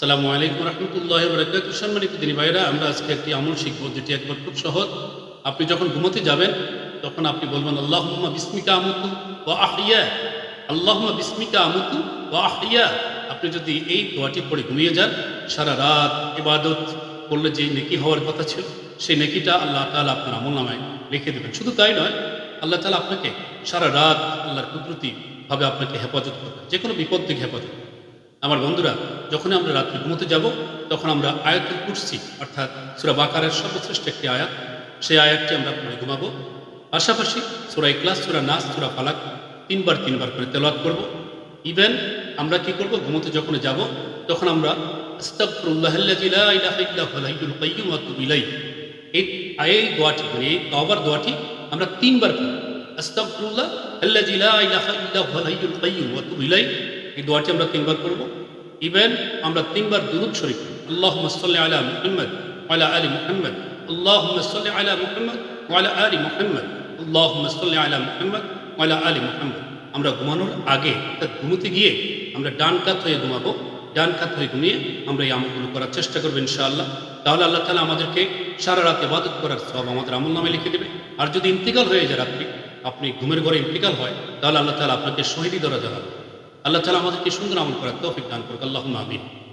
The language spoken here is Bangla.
সালামু আলাইকুম রহমতুল্লাহ বরকাত সম্মানিত দিনী ভাইরা আমরা আজকে একটি আমল শিখব যেটি একবার খুব সহজ আপনি যখন ঘুমোতে যাবেন, তখন আপনি বলবেন, আল্লাহুম্মা বিস্মিকা আমুতু ও আহিয়া আল্লাহুম্মা বিস্মিকা আমুতু ও আহিয়া আপনি যদি এই দোয়াটি পড়ে ঘুমিয়ে যান, সারা রাত ইবাদত করলে যে নেকি হওয়ার কথা ছিল, সেই নেকিটা আল্লাহ তাআলা আপনার আমল নামায় লিখে দেবেন। শুধু তাই নয়, আল্লাহ তালা আপনাকে সারা রাত আল্লাহর কুদরতি ভাবে আপনাকে হেফাজত করবেন যে কোনো বিপদ থেকে হেফাজত। আমার বন্ধুরা যখন আমরা রাত্রে ঘুমোতে যাব, তখন আমরা আয়াতুল কুরসি, অর্থাৎ সুরা বাকারের সর্বশ্রেষ্ঠ একটি আয়াত, সেই আয়াতটি আমরা পড়ে ঘুমাবো। পাশাপাশি সুরা ইকলাস সুরা নাস, সুরা ফালাক তিনবার তিনবার করে তেলাওয়াত করব। ইভেন আমরা কি করব? ঘুমোতে যখন যাব, তখন আমরা এই দোয়াটি মানে এই দোয়াটি আমরা তিনবার করি ওয়া এই দোয়াটি আমরা তিনবার করব ইভেন আমরা তিনবার দুরূদ শরীফ আল্লাহ সাল্লি আলা মুহাম্মদ আলা আলি মুহাম্মদ। আল্লাহুম্মা সাল্লি আলা মুহাম্মদ আলা আলি মুহাম্মদ। আল্লাহুম্মা সাল্লি আলা মুহাম্মদ আলা আলি মুহাম্মদ। আমরা ঘুমানোর আগে অর্থাৎ ঘুমোতে গিয়ে আমরা ডান কাত হয়ে ঘুমাবো। ডান কাত হয়ে ঘুমিয়ে আমরা এই আমলগুলো করার চেষ্টা করব ইনশাআল্লাহ। তাহলে আল্লাহ তালা আমাদেরকে সারা রাত ইবাদত করার সব আমাদের আমল নামে লিখে দেবে। আর যদি ইন্তিকাল হয়ে যায় রাত্রি, আপনি ঘুমের ঘরে ইন্তিকাল হয়, তাহলে আল্লাহ তালা আপনাকে শহীদি দরা জানাবে আল্লাহ তালা আমাদেরকে সুন্দর আমল করার তৌফিক দান করুক। আল্লাহ আমিন।